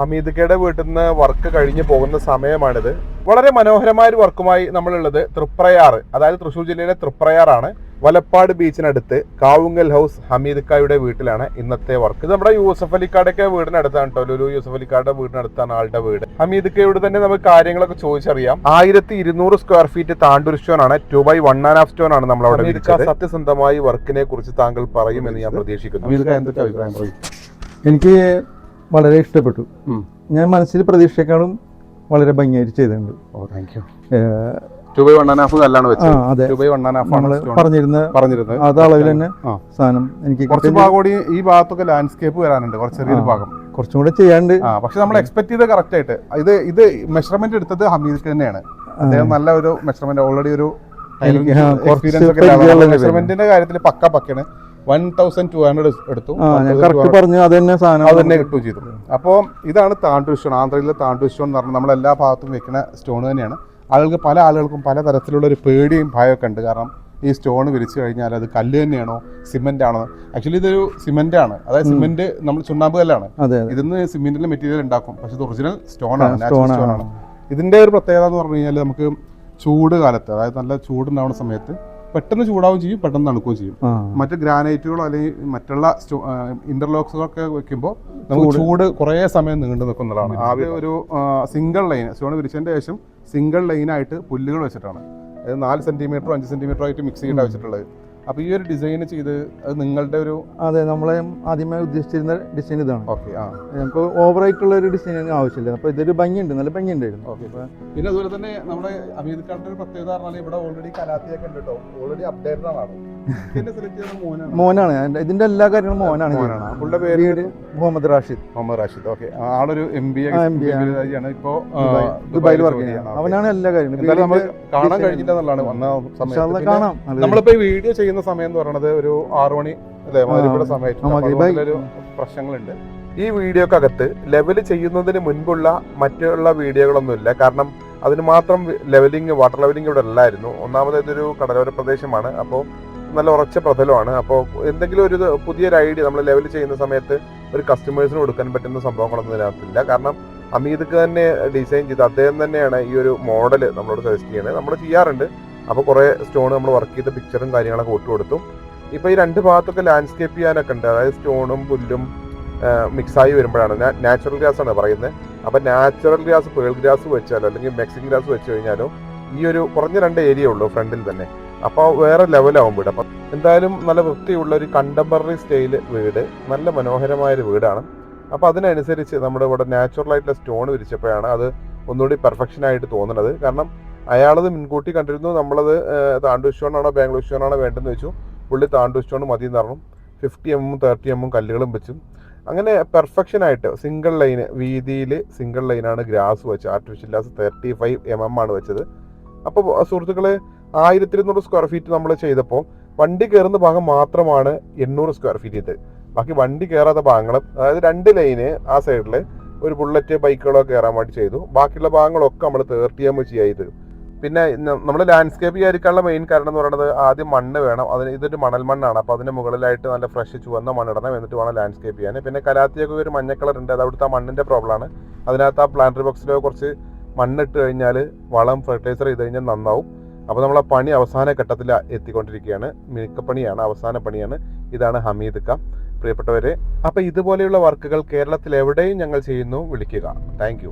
ഹമീദ്ക്കയുടെ വീട്ടിൽ നിന്ന് വർക്ക് കഴിഞ്ഞ് പോകുന്ന സമയമാണിത്. വളരെ മനോഹരമായ ഒരു വർക്കുമായി നമ്മളുള്ളത് തൃപ്രയാർ അതായത് തൃശ്ശൂർ ജില്ലയിലെ തൃപ്രയാറാണ്. വലപ്പാട് ബീച്ചിനടുത്ത് കാവുങ്കൽ ഹൗസ് ഹമീദ്ക്കായുടെ വീട്ടിലാണ് ഇന്നത്തെ വർക്ക് ഇത് നമ്മുടെ യൂസഫ് അലിക്കാടൊക്കെ വീടിനടുത്താണ് കേട്ടോ. ലുലു യൂസഫ് അലിക്കാരുടെ വീടിനടുത്താണ് ആളുടെ വീട്. ഹമീദ്ക്കയോട് തന്നെ നമുക്ക് കാര്യങ്ങളൊക്കെ ചോദിച്ചറിയാം. ആയിരത്തി ഇരുന്നൂറ് സ്ക്വയർ ഫീറ്റ് താണ്ടൂർ സ്റ്റോൺ ആണ്. Two by one and half stone ആണ് നമ്മൾ അവിടെ വിളിച്ചത് സത്യസന്ധമായി വർക്കിനെ കുറിച്ച് താങ്കൾ പറയുമെന്ന് ഞാൻ പ്രതീക്ഷിക്കുന്നു. എനിക്ക് വളരെ ഇഷ്ടപ്പെട്ടു. ഞാൻ മനസ്സിൽ പ്രതീക്ഷയെക്കാളും വളരെ ഭംഗിയായിട്ട് ചെയ്തിട്ടുണ്ട്. Oh thank you uh, two by one and half കല്ലാണ് വെച്ചത് അതെ. Two by one and half നമ്മൾ ആണ് പറഞ്ഞിരുന്ന പറഞ്ഞിരുന്നത്. അത് അളവിൽ തന്നെ സാധനം എനിക്ക് കുറച്ച് ഭാഗം കൂടി ഈ ഭാഗത്തൊക്കെ ലാൻഡ്സ്കേപ്പ് വരാനുണ്ട് കുറച്ച് ചെറിയൊരു ഭാഗം. കുറച്ചും കൂടെ ചെയ്യാണ്ട് പക്ഷെ നമ്മൾ എക്സ്പെക്ട് ചെയ്ത് കറക്റ്റ് ആയിട്ട്. ഇത് ഇത് മെഷർമെന്റ് എടുത്തത് ഹമീദ് തന്നെയാണ്. അദ്ദേഹം നല്ല ഒരു മെഷർമെന്റ് ഓൾറെഡി ഒരു എക്സ്പീരിയൻസ് ഒക്കെ മെഷർമെന്റിന്റെ കാര്യത്തിൽ പക്ക പക്കയാണ്. വൺ തൗസൻഡ് ടു ഹൺഡ്രഡ് എടുത്തു. പറഞ്ഞു അത് തന്നെ സാധനം അത് തന്നെ കിട്ടുകയും ചെയ്തു. അപ്പോൾ ഇതാണ് താണ്ടു സ്റ്റോൺ ആന്ധ്രയിലെ താണ്ടു സ്റ്റോൺ എന്ന് പറഞ്ഞാൽ നമ്മൾ എല്ലാ ഭാഗത്തും വെക്കുന്ന സ്റ്റോൺ തന്നെയാണ്. ആളുകൾക്ക് പല ആളുകൾക്കും പല തരത്തിലുള്ള ഒരു പേടിയും ഭയമൊക്കെ ഉണ്ട്. കാരണം ഈ സ്റ്റോൺ വിരിച്ചു കഴിഞ്ഞാൽ അത് കല്ല് തന്നെയാണോ സിമെന്റ് ആണോ? ആക്ച്വലി ഇതൊരു സിമെന്റ് ആണ്. അതായത് സിമെന്റ് നമ്മൾ ചുണ്ണാമ്പ് കല്ലാണ്. ഇതിന്ന് സിമെന്റിന്റെ മെറ്റീരിയൽ ഉണ്ടാക്കും. പക്ഷെ ഇത് ഒറിജിനൽ സ്റ്റോൺ ആണ് സ്റ്റോൺ. ആണ്. ഇതിന്റെ ഒരു പ്രത്യേകത എന്ന് പറഞ്ഞു കഴിഞ്ഞാൽ നമുക്ക് ചൂട് കാലത്ത് അതായത് നല്ല ചൂടുണ്ടാവുന്ന സമയത്ത് പെട്ടെന്ന് ചൂടാവുകയും ചെയ്യും പെട്ടെന്ന് തണുക്കുകയും ചെയ്യും. മറ്റ് ഗ്രാനൈറ്റുകളോ അല്ലെങ്കിൽ മറ്റുള്ള ഇന്റർലോക്സുകളൊക്കെ വെക്കുമ്പോൾ നമുക്ക് ചൂട്. കുറേ സമയം നീണ്ടു നിൽക്കുന്നതാണ്. ആദ്യം ഒരു സിംഗിൾ ലൈൻ സ്റ്റോൺ വിരിച്ചതിന്റെ ശേഷം സിംഗിൾ ലൈനായിട്ട് പുല്ലുകൾ വെച്ചിട്ടാണ്. നാല് സെന്റിമീറ്ററോ അഞ്ച് സെന്റിമീറ്ററോ ആയിട്ട് മിക്സ് ചെയ്യേണ്ട വെച്ചിട്ടുള്ളത്. അപ്പോൾ ഈ ഒരു ഡിസൈൻ ചെയ്ത് അത് നിങ്ങളുടെ ഒരു അതെ നമ്മളെ ആദ്യമായി ഉദ്ദേശിച്ചിരുന്ന ഡിസൈൻ ഇതാണ്. ഓക്കെ ആ. ഞങ്ങൾക്ക് ഓവറായിട്ടുള്ള ഒരു ഡിസൈൻ ആവശ്യമില്ല. അപ്പോൾ ഇതൊരു ഭംഗിയുണ്ട് നല്ല ഭംഗിയുണ്ടായിരുന്നു. ഓക്കെ പിന്നെ അതുപോലെ തന്നെ നമ്മുടെ അമീത് ഖാന്റെ ഒരു പ്രത്യേകത പറഞ്ഞാൽ ഇവിടെ ഓൾറെഡി കലാത്തിയൊക്കെ ഉണ്ട് കേട്ടോ ഓൾറെഡി അപ്ഡേറ്റഡ് ആണ്. മോനാണ്. ഇതിന്റെ എല്ലാ കാര്യങ്ങളും മോനാണ്. പേര് വീട് മുഹമ്മദ് റാഷിദ്. മുഹമ്മദ് റാഷിദ്. ഓക്കെ. ആളൊരു എം ബി എം ബി ആണ്. ഇപ്പോ ദുബായ് ദുബായിൽ വർക്ക് ചെയ്യുന്നത്. അവനാണ് എല്ലാ കാര്യങ്ങളും. നമ്മൾ കാണാൻ കഴിഞ്ഞില്ല എന്നുള്ളതാണ് വന്ന കാണാം. നമ്മളിപ്പോ ഈ വീഡിയോ ചെയ്യുന്ന സമയം എന്ന് പറയുന്നത് ഒരു ആറു മണി അല്ലേ സമയത്ത് പ്രശ്നങ്ങളുണ്ട്. ഈ വീഡിയോക്കകത്ത് ലെവൽ ചെയ്യുന്നതിന് മുൻപുള്ള മറ്റുള്ള വീഡിയോകളൊന്നുമില്ല. കാരണം അതിന് മാത്രം ലെവലിംഗ് വാട്ടർ ലെവലിംഗ് ഇവിടെ അല്ലായിരുന്നു. ഒന്നാമത് ഇതൊരു കടലോര പ്രദേശമാണ്. അപ്പോൾ നല്ല ഉറച്ച പ്രതലമാണ്. അപ്പോൾ എന്തെങ്കിലും ഒരു പുതിയൊരു ഐഡിയ നമ്മൾ ലെവൽ ചെയ്യുന്ന സമയത്ത് ഒരു കസ്റ്റമേഴ്സിന് കൊടുക്കാൻ പറ്റുന്ന സംഭവങ്ങളൊന്നും ഇതിനകത്തില്ല. കാരണം അമീദ്ക്ക് തന്നെ ഡിസൈൻ ചെയ്ത് അദ്ദേഹം തന്നെയാണ് ഈ ഒരു മോഡൽ നമ്മളോട് സജസ്റ്റ് ചെയ്യുന്നത് നമ്മൾ ചെയ്യാറുണ്ട്. അപ്പോൾ കുറേ സ്റ്റോൺ നമ്മൾ വർക്ക് ചെയ്ത പിക്ചറും കാര്യങ്ങളൊക്കെ വിട്ടു കൊടുത്തു. ഇപ്പോൾ ഈ രണ്ട് ഭാഗത്തൊക്കെ ലാൻഡ്സ്കേപ്പ് ചെയ്യാനൊക്കെ ഉണ്ട്. അതായത് സ്റ്റോണും പുല്ലും മിക്സായി വരുമ്പോഴാണ്. നാച്ചുറൽ ഗ്രാസ് ആണ് പറയുന്നത്. അപ്പോൾ നാച്ചുറൽ ഗ്രാസ് പേൾ ഗ്രാസ് വെച്ചാലോ അല്ലെങ്കിൽ മെക്സിക്കൻ ഗ്രാസ് വെച്ച് കഴിഞ്ഞാലോ ഈ ഒരു കുറഞ്ഞ രണ്ട് ഏരിയ ഉള്ളൂ ഫ്രണ്ടിൽ തന്നെ. അപ്പോൾ വേറെ ലെവലാവും വീട്. അപ്പം എന്തായാലും നല്ല വൃത്തിയുള്ള ഒരു കണ്ടംപററി സ്റ്റൈൽ വീട്. നല്ല മനോഹരമായ ഒരു വീടാണ്. അപ്പോൾ അതിനനുസരിച്ച് നമ്മുടെ ഇവിടെ നാച്ചുറൽ ആയിട്ടുള്ള സ്റ്റോൺ വിരിച്ചപ്പോഴാണ് അത് ഒന്നുകൂടി പെർഫെക്ഷനായിട്ട് തോന്നുന്നത്. കാരണം അയാളത് മുൻകൂട്ടി കണ്ടിരുന്നു. നമ്മളത് താണ്ടൂർ സ്റ്റോണാണോ ബാംഗ്ലൂർ സ്റ്റോണാണോ വേണ്ടെന്ന് വെച്ചു. പുള്ളി താണ്ടൂർ സ്റ്റോൺ മതി എന്ന് പറഞ്ഞു ഫിഫ്റ്റി എമ്മും തേർട്ടി എമ്മും കല്ലുകളും വെച്ചും. അങ്ങനെ പെർഫെക്ഷനായിട്ട് സിംഗിൾ ലൈൻ വീതിയിൽ സിംഗിൾ ലൈനാണ് ഗ്രാസ് വെച്ചത്. Artificial grass thirty five M M ആണ് വെച്ചത്. അപ്പോൾ സുഹൃത്തുക്കളെ ആയിരത്തി ഇരുന്നൂറ് സ്ക്വയർ ഫീറ്റ് നമ്മൾ ചെയ്തപ്പോൾ വണ്ടി കയറുന്ന ഭാഗം മാത്രമാണ് എണ്ണൂറ് സ്ക്വയർ ഫീറ്റ് ഇത്. ബാക്കി വണ്ടി കയറാത്ത ഭാഗങ്ങൾ അതായത് രണ്ട് ലൈന് ആ സൈഡിൽ ഒരു ബുള്ളറ്റ് ബൈക്കുകളോ കയറാൻ വേണ്ടി ചെയ്തു. ബാക്കിയുള്ള ഭാഗങ്ങളൊക്കെ നമ്മൾ തേർട്ടി എം ചെയ്ത്. പിന്നെ നമ്മൾ ലാൻഡ്സ്കേപ്പ് ചെയ്യാതിരിക്കാനുള്ള മെയിൻ കാരണം എന്ന് പറയുന്നത് ആദ്യം മണ്ണ് വേണം. അതിന് ഇതൊരു മണൽ മണ്ണാണ്. അപ്പോൾ അതിന് മുകളിലായിട്ട് നല്ല ഫ്രഷ് ചുവന്ന മണ്ണിടണം എന്നിട്ട് വേണം ലാൻഡ്സ്കേപ്പ് ചെയ്യാൻ. പിന്നെ കലാത്തിയൊക്കെ ഒരു മഞ്ഞ കളർ ഉണ്ട്. അത് അവിടുത്തെ ആ മണ്ണിന്റെ പ്രോബ്ലമാണ് അതിനകത്ത് ആ പ്ലാന്ററി ബോക്സിലോ കുറച്ച് മണ്ണിട്ട് കഴിഞ്ഞാൽ വളം ഫെർട്ടിലൈസർ ചെയ്ത് കഴിഞ്ഞാൽ നന്നാവും. അപ്പോൾ നമ്മൾ ആ പണി അവസാന ഘട്ടത്തിൽ എത്തിക്കൊണ്ടിരിക്കുകയാണ്. മിനുക്കപ്പണിയാണ് അവസാന പണിയാണ്. ഇതാണ് ഹമീദ് ക. പ്രിയപ്പെട്ടവരെ അപ്പോൾ ഇതുപോലെയുള്ള വർക്കുകൾ കേരളത്തിൽ എവിടെയും ഞങ്ങൾ ചെയ്യുന്നു. വിളിക്കുക. താങ്ക്